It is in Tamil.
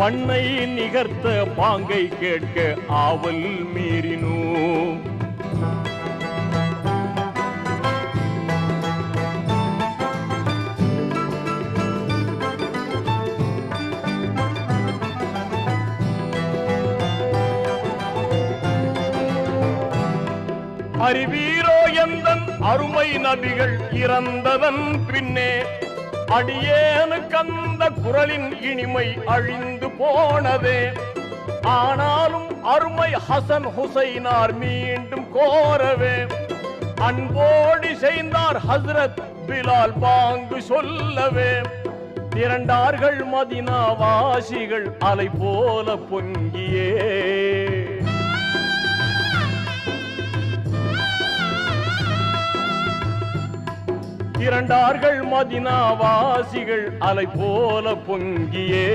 பண்ணை நிகர்த்த பாங்கை கேட்க ஆவல் மீறினோ. அறிவீரோ எந்தன் அருமை நபிகள் இறந்ததன் பின்னே அடியேனு கந்த குரலின் இனிமை அழிந்து போனதே. ஆனாலும் அருமை ஹசன் ஹுசைனார் மீண்டும் கோரவே. அன்போடி செய்தார் ஹஸ்ரத் பிலால் பாங்கு சொல்லவே. திரண்டார்கள் மதினா வாசிகள் அலை போல பொங்கியே. திரண்டார்கள் மதினாவாசிகள் அலை போல பொங்கியே.